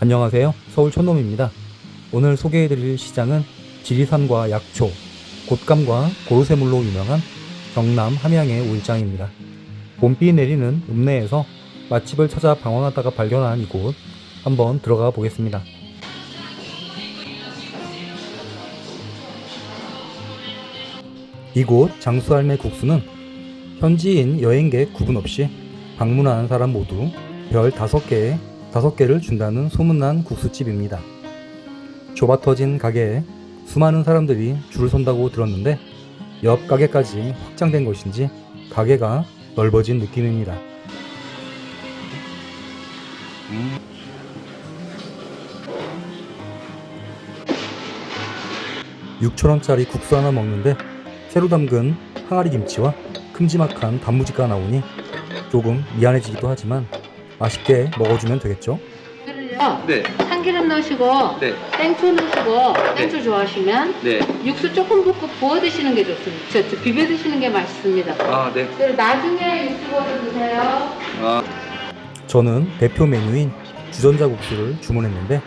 안녕하세요. 서울 촌놈입니다. 오늘 소개해드릴 시장은 지리산과 약초, 곶감과 고로쇠물로 유명한 경남 함양의 오일장입니다. 봄비 내리는 읍내에서 맛집을 찾아 방황하다가 발견한 이곳 한번 들어가 보겠습니다. 이곳 장수할매 국수는 현지인 여행객 구분 없이 방문하는 사람 모두 별 5개 에 5개를 준다는 소문난 국수집입니다. 좁아 터진 가게에 수많은 사람들이 줄을 선다고 들었는데 옆 가게까지 확장된 것인지 가게가 넓어진 느낌입니다. 6천원짜리 국수 하나 먹는데 새로 담근 항아리 김치와 큼지막한 단무지가 나오니 조금 미안해지기도 하지만 맛있게 먹어주면 되겠죠? 를 네, 참기름 넣으시고 네, 땡초 넣으시고 땡초 좋아하시면 네. 육수 조금 붓고 부어 드시는 게 좋습니다. 저, 저 비벼 드시는 게 맛있습니다. 아, 네. 그리고 나중에 육수 부어 드세요. 아, 저는 대표 메뉴인 주전자 국수를 주문했는데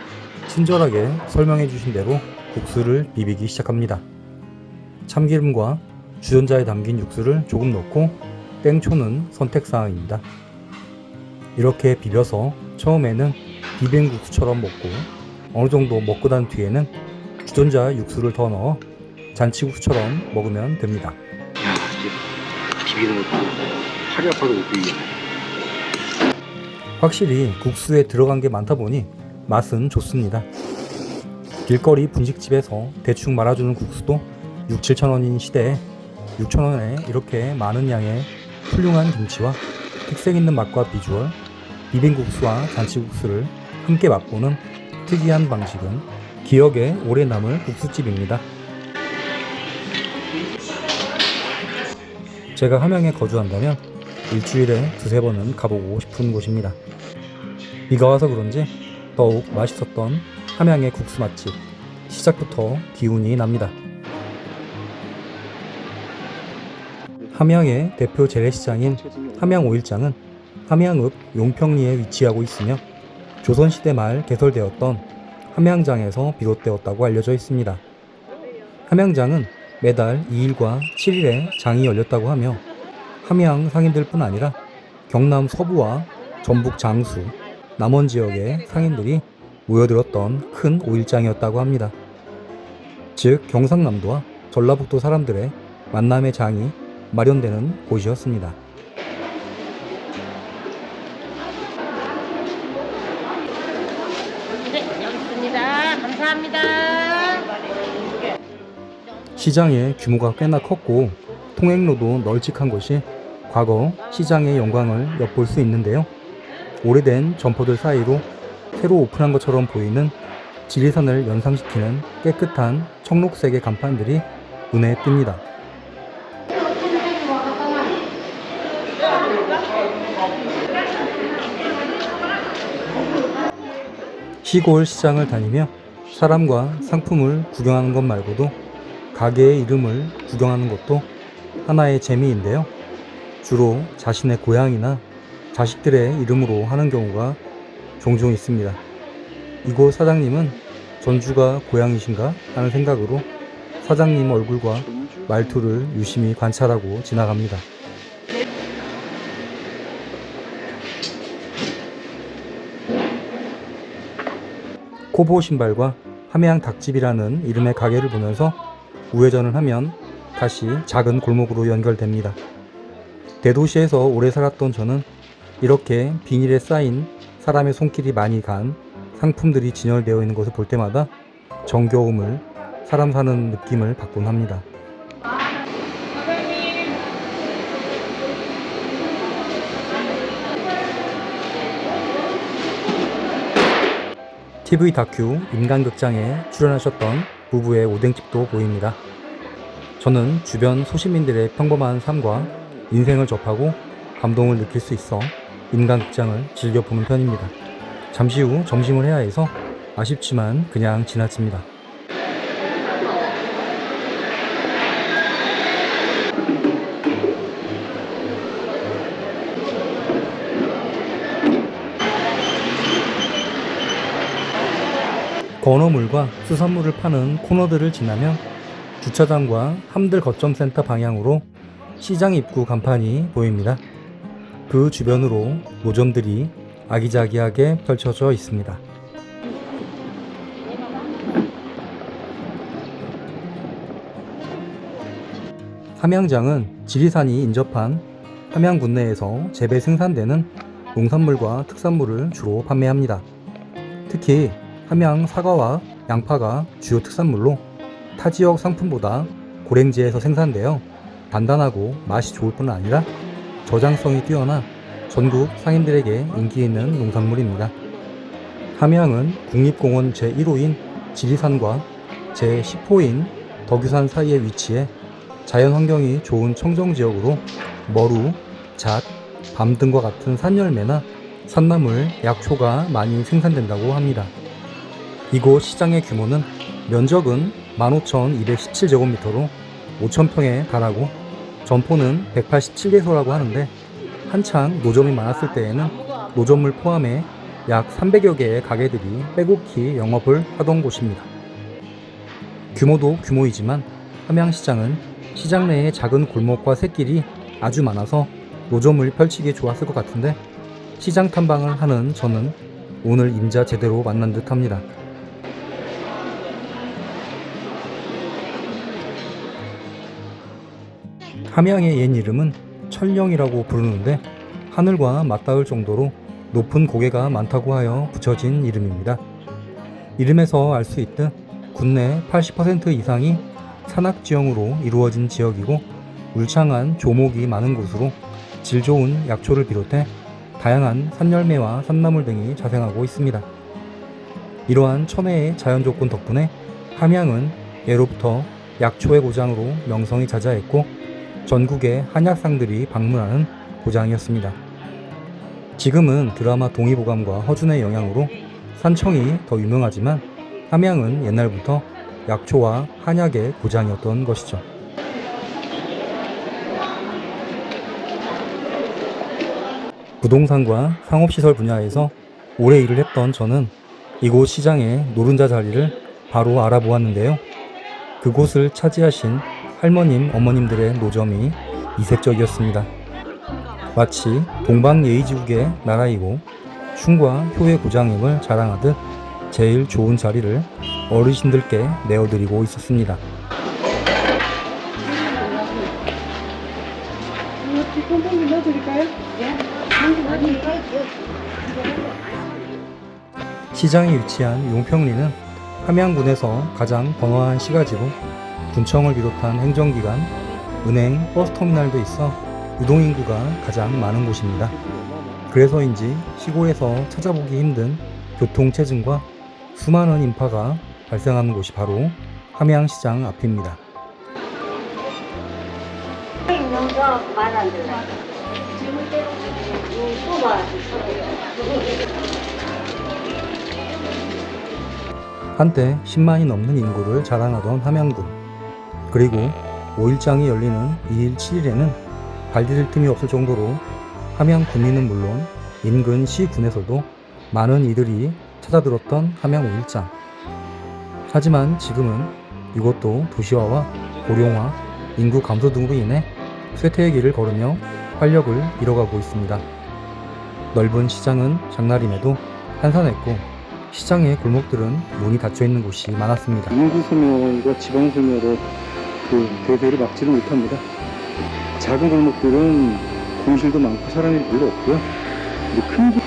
친절하게 설명해 주신 대로 국수를 비비기 시작합니다. 참기름과 주전자에 담긴 육수를 조금 넣고 땡초는 선택사항입니다. 이렇게 비벼서 처음에는 비빔국수처럼 먹고 어느 정도 먹고 난 뒤에는 주전자 육수를 더 넣어 잔치국수처럼 먹으면 됩니다. 야, 비비는 것도 팔이 아파도 못 비비네. 확실히 국수에 들어간 게 많다 보니 맛은 좋습니다. 길거리 분식집에서 대충 말아주는 국수도 6, 7천 원인 시대에 6천 원에 이렇게 많은 양의 훌륭한 김치와 특색 있는 맛과 비주얼, 비빔국수와 잔치국수를 함께 맛보는 특이한 방식은 기억에 오래 남을 국수집입니다. 제가 함양에 거주한다면 일주일에 두세 번은 가보고 싶은 곳입니다. 비가 와서 그런지 더욱 맛있었던 함양의 국수 맛집 시작부터 기운이 납니다. 함양의 대표 재래시장인 함양 오일장은 함양읍 용평리에 위치하고 있으며 조선시대 말 개설되었던 함양장에서 비롯되었다고 알려져 있습니다. 함양장은 매달 2일과 7일에 장이 열렸다고 하며 함양 상인들뿐 아니라 경남 서부와 전북 장수, 남원 지역의 상인들이 모여들었던 큰 오일장이었다고 합니다. 즉 경상남도와 전라북도 사람들의 만남의 장이 마련되는 곳이었습니다. 시장의 규모가 꽤나 컸고 통행로도 널찍한 것이 과거 시장의 영광을 엿볼 수 있는데요. 오래된 점포들 사이로 새로 오픈한 것처럼 보이는 지리산을 연상시키는 깨끗한 청록색의 간판들이 눈에 띕니다. 시골 시장을 다니며 사람과 상품을 구경하는 것 말고도 가게의 이름을 구경하는 것도 하나의 재미인데요. 주로 자신의 고향이나 자식들의 이름으로 하는 경우가 종종 있습니다. 이곳 사장님은 전주가 고향이신가 하는 생각으로 사장님 얼굴과 말투를 유심히 관찰하고 지나갑니다. 코보 신발과 함양 닭집이라는 이름의 가게를 보면서 우회전을 하면 다시 작은 골목으로 연결됩니다. 대도시에서 오래 살았던 저는 이렇게 비닐에 쌓인 사람의 손길이 많이 간 상품들이 진열되어 있는 것을 볼 때마다 정겨움을 사람 사는 느낌을 받곤 합니다. TV 다큐 인간극장에 출연하셨던 부부의 오뎅집도 보입니다. 저는 주변 소시민들의 평범한 삶과 인생을 접하고 감동을 느낄 수 있어 인간극장을 즐겨보는 편입니다. 잠시 후 점심을 해야 해서 아쉽지만 그냥 지나칩니다. 건어물과 수산물을 파는 코너들을 지나면 주차장과 함들 거점센터 방향으로 시장 입구 간판이 보입니다. 그 주변으로 노점들이 아기자기하게 펼쳐져 있습니다. 함양장은 지리산이 인접한 함양 군 내에서 재배 생산되는 농산물과 특산물을 주로 판매합니다. 특히 함양 사과와 양파가 주요 특산물로 타 지역 상품보다 고랭지에서 생산되어 단단하고 맛이 좋을 뿐 아니라 저장성이 뛰어나 전국 상인들에게 인기 있는 농산물입니다. 함양은 국립공원 제1호인 지리산과 제10호인 덕유산 사이에 위치해 자연 환경이 좋은 청정 지역으로 머루, 잣, 밤 등과 같은 산열매나 산나물, 약초가 많이 생산된다고 합니다. 이곳 시장의 규모는 면적은 15,217제곱미터로 5,000평에 달하고 점포는 187개소라고 하는데 한창 노점이 많았을 때에는 노점을 포함해 약 300여 개의 가게들이 빼곡히 영업을 하던 곳입니다. 규모도 규모이지만 함양시장은 시장 내에 작은 골목과 샛길이 아주 많아서 노점을 펼치기 좋았을 것 같은데 시장 탐방을 하는 저는 오늘 임자 제대로 만난 듯 합니다. 함양의 옛 이름은 철령이라고 부르는데 하늘과 맞닿을 정도로 높은 고개가 많다고 하여 붙여진 이름입니다. 이름에서 알 수 있듯 국내 80% 이상이 산악지형으로 이루어진 지역이고 울창한 조목이 많은 곳으로 질 좋은 약초를 비롯해 다양한 산열매와 산나물 등이 자생하고 있습니다. 이러한 천혜의 자연 조건 덕분에 함양은 예로부터 약초의 고장으로 명성이 자자했고 전국의 한약상들이 방문하는 고장이었습니다. 지금은 드라마 동의보감과 허준의 영향으로 산청이 더 유명하지만 함양은 옛날부터 약초와 한약의 고장이었던 것이죠. 부동산과 상업시설 분야에서 오래 일을 했던 저는 이곳 시장의 노른자 자리를 바로 알아보았는데요. 그곳을 차지하신 할머님, 어머님들의 노점이 이색적이었습니다. 마치 동방예의지국의 나라이고 춤과 효의 고장임을 자랑하듯 제일 좋은 자리를 어르신들께 내어드리고 있었습니다. 시장에 위치한 용평리는 함양군에서 가장 번화한 시가지로 군청을 비롯한 행정기관, 은행, 버스터미널도 있어 유동인구가 가장 많은 곳입니다. 그래서인지 시골에서 찾아보기 힘든 교통체증과 수많은 인파가 발생하는 곳이 바로 함양시장 앞입니다. 한때 10만이 넘는 인구를 자랑하던 함양군. 그리고 5일장이 열리는 2일, 7일에는 발디딜 틈이 없을 정도로 함양 군민은 물론 인근 시군에서도 많은 이들이 찾아들었던 함양 5일장. 하지만 지금은 이곳도 도시화와 고령화, 인구 감소 등으로 인해 쇠퇴의 길을 걸으며 활력을 잃어가고 있습니다. 넓은 시장은 장날임에도 한산했고 시장의 골목들은 문이 닫혀 있는 곳이 많았습니다. 인구 소멸과 지방 소멸의 그 대세를 막지는 못합니다. 작은 골목들은 공실도 많고 사람이 별로 없고요. 근데 큰 길-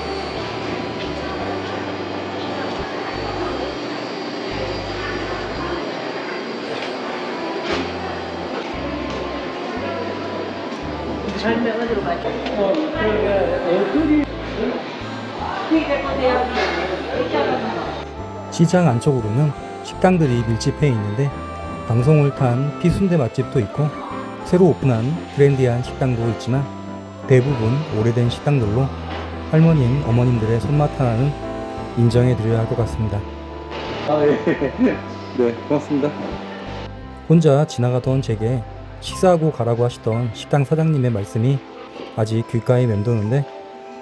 시장 안쪽으로는 식당들이 밀집해 있는데 방송을 탄 피순대 맛집도 있고 새로 오픈한 트렌디한 식당도 있지만 대부분 오래된 식당들로 할머님, 어머님들의 손맛 하나는 인정해 드려야 할 것 같습니다. 아, 예. 네, 고맙습니다. 혼자 지나가던 제게 식사하고 가라고 하시던 식당 사장님의 말씀이 아직 귓가에 맴도는데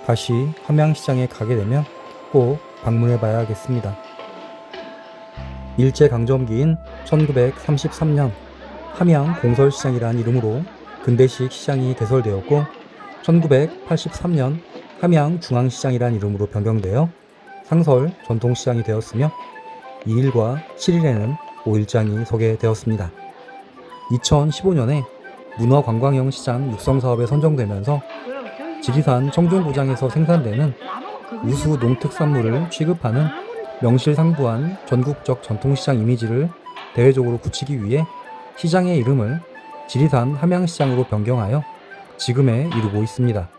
다시 함양시장에 가게 되면 꼭 방문해 봐야겠습니다. 일제강점기인 1933년 함양 공설시장이라는 이름으로 근대식 시장이 개설되었고 1983년 함양 중앙시장이라는 이름으로 변경되어 상설 전통시장이 되었으며 2일과 7일에는 5일장이 서게 되었습니다. 2015년에 문화관광형 시장 육성사업에 선정되면서 지리산 청정구장에서 생산되는 우수 농특산물을 취급하는 명실상부한 전국적 전통시장 이미지를 대외적으로 굳히기 위해 시장의 이름을 지리산 함양시장으로 변경하여 지금에 이르고 있습니다.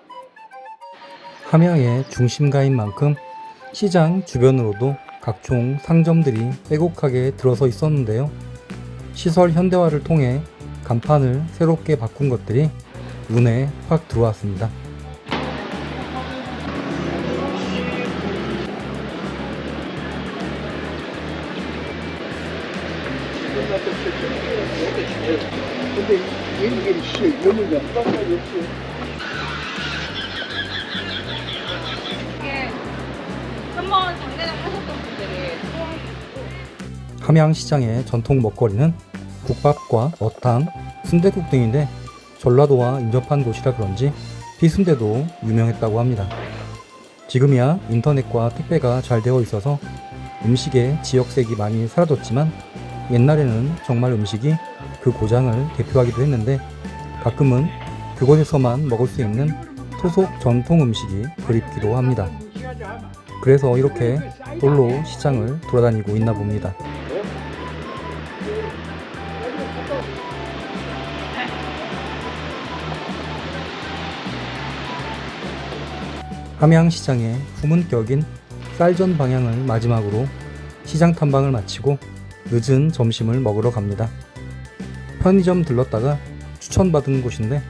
함양의 중심가인 만큼 시장 주변으로도 각종 상점들이 빼곡하게 들어서 있었는데요. 시설 현대화를 통해 간판을 새롭게 바꾼 것들이 눈에 확 들어왔습니다. 여기가 빡빡이 없어. 이게 한번 함양시장의 전통 먹거리는 국밥과 어탕, 순대국 등인데 전라도와 인접한 곳이라 그런지 피순대도 유명했다고 합니다. 지금이야 인터넷과 택배가 잘 되어 있어서 음식의 지역색이 많이 사라졌지만 옛날에는 정말 음식이 그 고장을 대표하기도 했는데 가끔은 그곳에서만 먹을 수 있는 토속 전통 음식이 그립기도 합니다. 그래서 이렇게 홀로 시장을 돌아다니고 있나 봅니다. 함양시장의 후문격인 쌀전 방향을 마지막으로 시장 탐방을 마치고 늦은 점심을 먹으러 갑니다. 편의점 들렀다가 추천받은 곳인데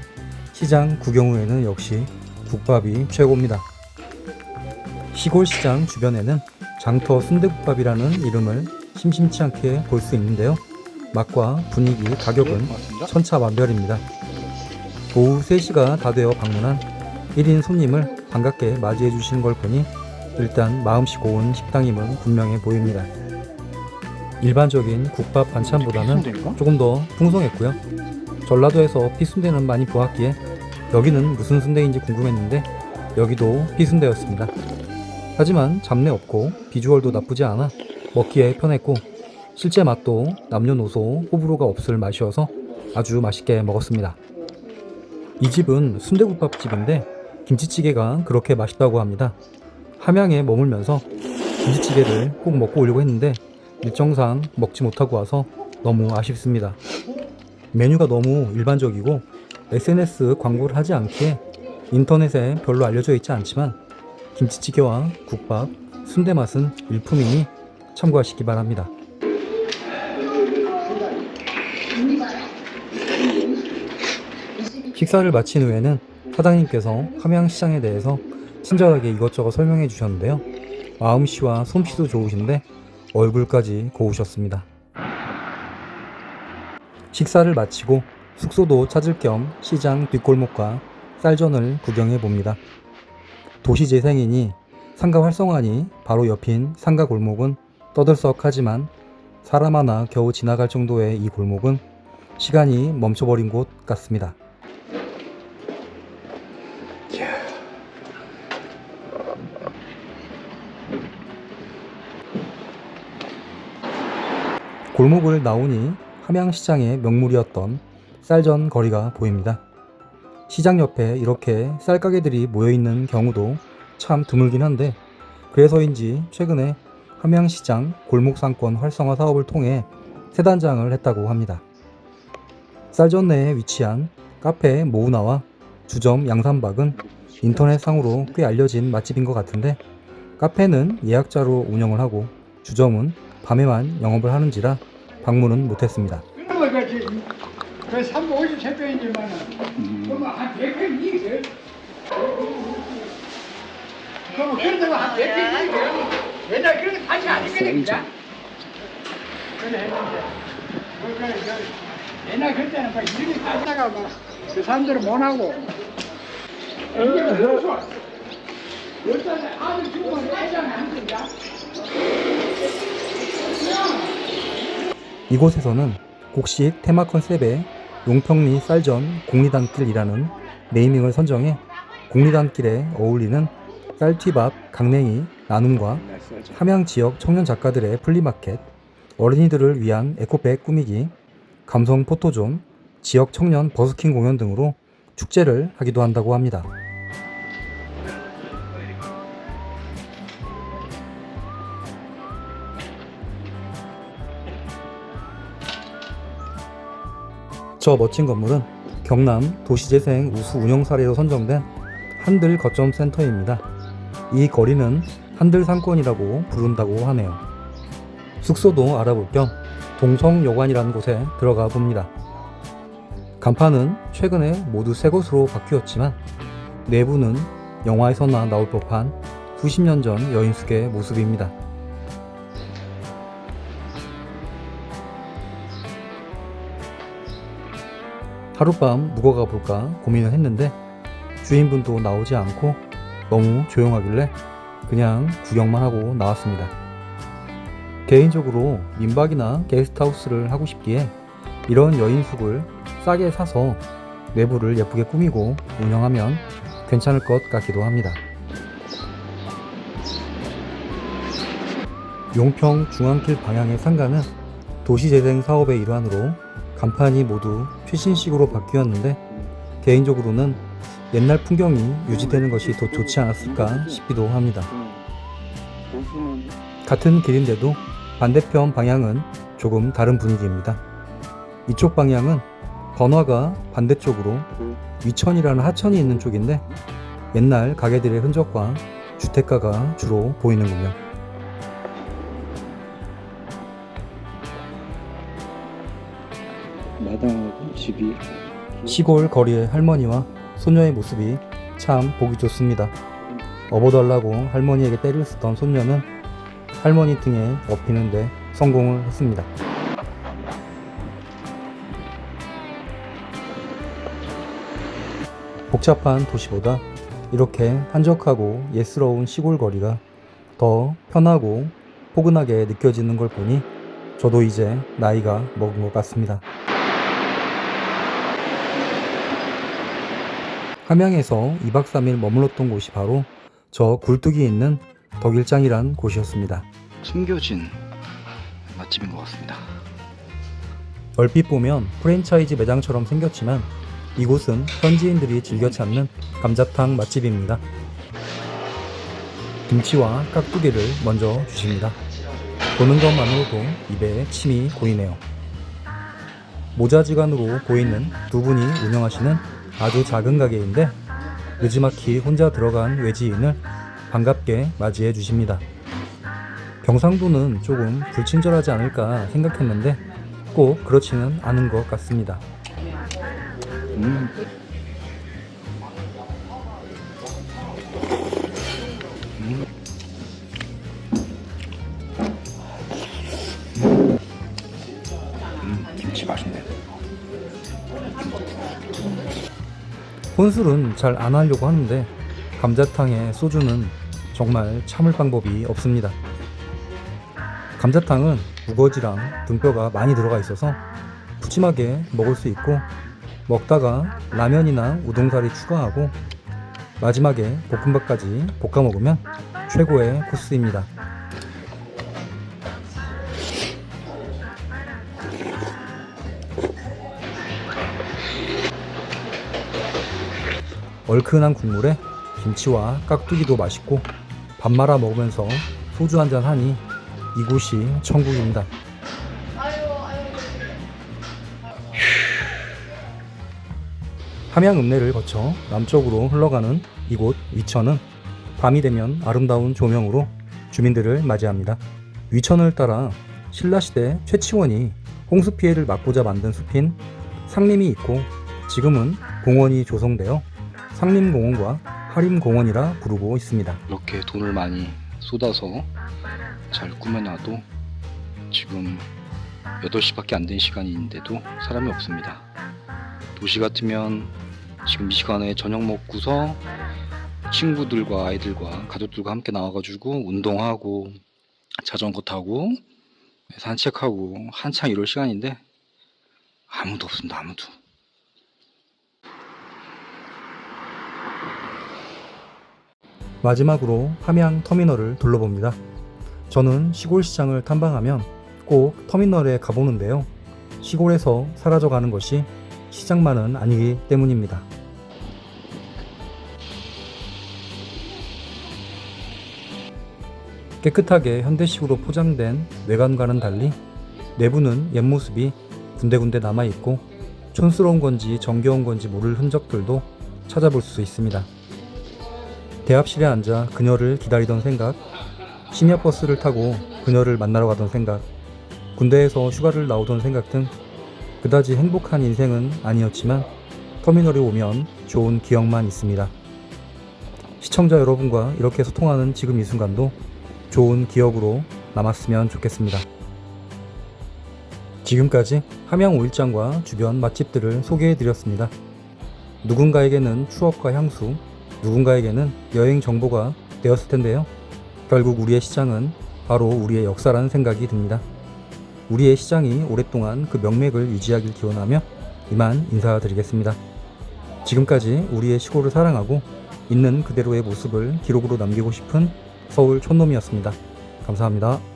시장 구경 후에는 역시 국밥이 최고입니다. 시골 시장 주변에는 장터 순대국밥이라는 이름을 심심치 않게 볼 수 있는데요. 맛과 분위기, 가격은 천차만별입니다. 오후 3시가 다 되어 방문한 1인 손님을 반갑게 맞이해 주시는 걸 보니 일단 마음씨 고운 식당임은 분명해 보입니다. 일반적인 국밥 반찬보다는 조금 더 풍성했고요. 전라도에서 피순대는 많이 보았기에 여기는 무슨 순대인지 궁금했는데 여기도 피순대였습니다. 하지만 잡내 없고 비주얼도 나쁘지 않아 먹기에 편했고 실제 맛도 남녀노소 호불호가 없을 맛이어서 아주 맛있게 먹었습니다. 이 집은 순대국밥집인데 김치찌개가 그렇게 맛있다고 합니다. 함양에 머물면서 김치찌개를 꼭 먹고 오려고 했는데 일정상 먹지 못하고 와서 너무 아쉽습니다. 메뉴가 너무 일반적이고 SNS 광고를 하지 않기에 인터넷에 별로 알려져 있지 않지만 김치찌개와 국밥, 순대 맛은 일품이니 참고하시기 바랍니다. 식사를 마친 후에는 사장님께서 함양시장에 대해서 친절하게 이것저것 설명해 주셨는데요. 마음씨와 솜씨도 좋으신데 얼굴까지 고우셨습니다. 식사를 마치고 숙소도 찾을 겸 시장 뒷골목과 쌀전을 구경해 봅니다. 도시 재생이니 상가 활성화니 바로 옆인 상가 골목은 떠들썩하지만 사람 하나 겨우 지나갈 정도의 이 골목은 시간이 멈춰버린 곳 같습니다. 골목을 나오니 함양시장의 명물이었던 쌀전 거리가 보입니다. 시장 옆에 이렇게 쌀가게들이 모여있는 경우도 참 드물긴 한데 그래서인지 최근에 함양시장 골목상권 활성화 사업을 통해 세 단장을 했다고 합니다. 쌀전 내에 위치한 카페 모우나와 주점 양산박은 인터넷상으로 꽤 알려진 맛집인 것 같은데 카페는 예약자로 운영을 하고 주점은 밤에만 영업을 하는지라 방문은 못했습니다. 그러면 그, 그 350세평이지만은 그러면 한 100평 이게 그러면 그렇다고 한 100평 이게 옛날 그런 거 다시 안 했거든 그냥 그래 했는데 그, 그, 그, 옛날 그때는 막 이렇게 다다가 막그 사람들은 못 하고. 아들 죽으면 안 된다 이곳에서는 곡식 테마 컨셉의 용평리 쌀전 공리단길이라는 네이밍을 선정해 공리단길에 어울리는 쌀튀밥, 강냉이, 나눔과 함양 지역 청년 작가들의 플리마켓, 어린이들을 위한 에코백 꾸미기, 감성 포토존, 지역 청년 버스킹 공연 등으로 축제를 하기도 한다고 합니다. 저 멋진 건물은 경남 도시재생 우수 운영 사례로 선정된 한들 거점 센터입니다. 이 거리는 한들 상권이라고 부른다고 하네요. 숙소도 알아볼 겸 동성여관이라는 곳에 들어가 봅니다. 간판은 최근에 모두 새 것으로 바뀌었지만 내부는 영화에서나 나올 법한 수십 년 전 여인숙의 모습입니다. 하룻밤 묵어가 볼까 고민을 했는데 주인분도 나오지 않고 너무 조용하길래 그냥 구경만 하고 나왔습니다. 개인적으로 민박이나 게스트하우스를 하고 싶기에 이런 여인숙을 싸게 사서 내부를 예쁘게 꾸미고 운영하면 괜찮을 것 같기도 합니다. 용평 중앙길 방향의 상가는 도시재생 사업의 일환으로 간판이 모두 최신식으로 바뀌었는데 개인적으로는 옛날 풍경이 유지되는 것이 더 좋지 않았을까 싶기도 합니다. 같은 길인데도 반대편 방향은 조금 다른 분위기입니다. 이쪽 방향은 번화가 반대쪽으로 위천이라는 하천이 있는 쪽인데 옛날 가게들의 흔적과 주택가가 주로 보이는군요. 마당하고 집이 시골 거리의 할머니와 소녀의 모습이 참 보기 좋습니다. 업어달라고 할머니에게 때를 쓰던 손녀는 할머니 등에 업히는데 성공을 했습니다. 복잡한 도시보다 이렇게 한적하고 예스러운 시골 거리가 더 편하고 포근하게 느껴지는 걸 보니 저도 이제 나이가 먹은 것 같습니다. 함양에서 2박 3일 머물렀던 곳이 바로 저 굴뚝이 있는 덕일장이란 곳이었습니다. 숨겨진 맛집인 것 같습니다. 얼핏 보면 프랜차이즈 매장처럼 생겼지만 이곳은 현지인들이 즐겨 찾는 감자탕 맛집입니다. 김치와 깍두기를 먼저 주십니다. 보는 것만으로도 입에 침이 고이네요. 모자지간으로 보이는 두 분이 운영하시는 아주 작은 가게인데 느지막이 혼자 들어간 외지인을 반갑게 맞이해 주십니다. 경상도는 조금 불친절하지 않을까 생각했는데 꼭 그렇지는 않은 것 같습니다. 음. 음, 혼술은 잘 안 하려고 하는데 감자탕에 소주는 정말 참을 방법이 없습니다. 감자탕은 우거지랑 등뼈가 많이 들어가 있어서 푸짐하게 먹을 수 있고 먹다가 라면이나 우동사리 추가하고 마지막에 볶음밥까지 볶아 먹으면 최고의 코스입니다. 얼큰한 국물에 김치와 깍두기도 맛있고 밥 말아 먹으면서 소주 한 잔 하니 이곳이 천국입니다. 함양 읍내를 거쳐 남쪽으로 흘러가는 이곳 위천은 밤이 되면 아름다운 조명으로 주민들을 맞이합니다. 위천을 따라 신라시대 최치원이 홍수 피해를 막고자 만든 숲인 상림이 있고 지금은 공원이 조성되어 상림공원과 하림공원이라 부르고 있습니다. 이렇게 돈을 많이 쏟아서 잘 꾸며놔도 지금 8시밖에 안 된 시간인데도 사람이 없습니다. 도시 같으면 지금 이 시간에 저녁 먹고서 친구들과 아이들과 가족들과 함께 나와가지고 운동하고 자전거 타고 산책하고 한창 이럴 시간인데 아무도 없습니다. 아무도. 마지막으로 함양 터미널을 둘러봅니다. 저는 시골 시장을 탐방하면 꼭 터미널에 가보는데요. 시골에서 사라져가는 것이 시장만은 아니기 때문입니다. 깨끗하게 현대식으로 포장된 외관과는 달리 내부는 옛 모습이 군데군데 남아있고 촌스러운 건지 정겨운 건지 모를 흔적들도 찾아볼 수 있습니다. 대합실에 앉아 그녀를 기다리던 생각, 심야 버스를 타고 그녀를 만나러 가던 생각, 군대에서 휴가를 나오던 생각 등 그다지 행복한 인생은 아니었지만 터미널에 오면 좋은 기억만 있습니다. 시청자 여러분과 이렇게 소통하는 지금 이 순간도 좋은 기억으로 남았으면 좋겠습니다. 지금까지 함양 5일장과 주변 맛집들을 소개해 드렸습니다. 누군가에게는 추억과 향수, 누군가에게는 여행 정보가 되었을 텐데요. 결국 우리의 시장은 바로 우리의 역사라는 생각이 듭니다. 우리의 시장이 오랫동안 그 명맥을 유지하길 기원하며 이만 인사드리겠습니다. 지금까지 우리의 시골을 사랑하고 있는 그대로의 모습을 기록으로 남기고 싶은 서울 촌놈이었습니다. 감사합니다.